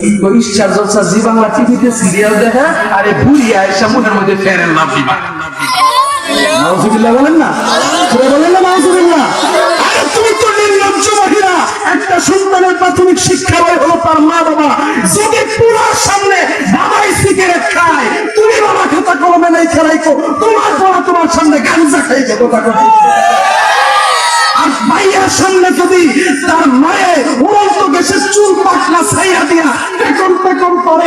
ঈশ্বর জলসা জি বাংলা টিভিতে সিরিয়াল দেখা, আরে বুড়ি আয়সা মনের মধ্যে ফেরেন নাউজুবিল্লাহ বলেন না? বলেন না নাউজুবিল্লাহ আরে তুমি তো নির্লজ্জ মহিলা। একটা সন্তানের প্রাথমিক শিক্ষা বই হলো তার মা বাবা। তোমার তোমার সামনে আর ভাইয়ার সামনে যদি তার মায়ে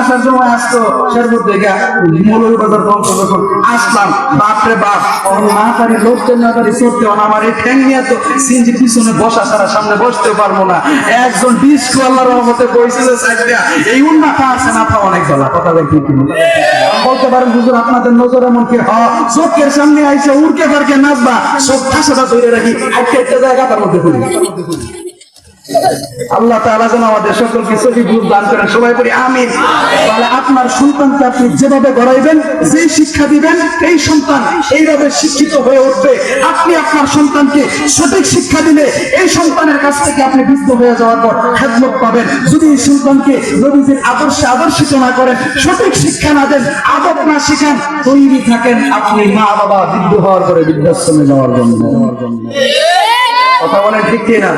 আসার সময় আসতো মৌলভী বাজার যখন আসলাম, বাপরে বাপ না চড়তে না আমার এই ঠ্যাং নিয়ে তো পিছনে বসা ছাড়া সামনে বসতে পারব না। একজন অনেক ভালো কথা বলতে বলতে পারেন, হুজুর, আপনাদের নজর এমন কি? হ চোখের সামনে আইসে উড়কে পারকে নাচবা সব ঠাসাটা ধরে রাখি একটা একটা জায়গা তার মধ্যে আল্লাহ তাআলা যেন আমাদের সকলকে সহি বুঝ দান করেন। সবাই বলি আমিন। তাহলে আপনার সন্তানকে আপনি যেভাবে গড়াইবেন যে শিক্ষা দিবেন এই সন্তান এইভাবে শিক্ষিত হয়ে উঠবে। আপনি আপনার সন্তানকে সঠিক শিক্ষা দিলে এই সন্তানের কাছ থেকে আপনি বৃদ্ধ হয়ে যাওয়ার পর খেদমত পাবেন। যদি এই সন্তানকে নবীজির আদর্শে আদর্শিত না করেন সঠিক শিক্ষা না দেন আদব না শিখান তৈরি থাকেন আপনি মা বাবা বৃদ্ধ হওয়ার পরে বৃদ্ধাশ্রমে যাওয়ার জন্য। কথা বলেন ঠিক কিনা?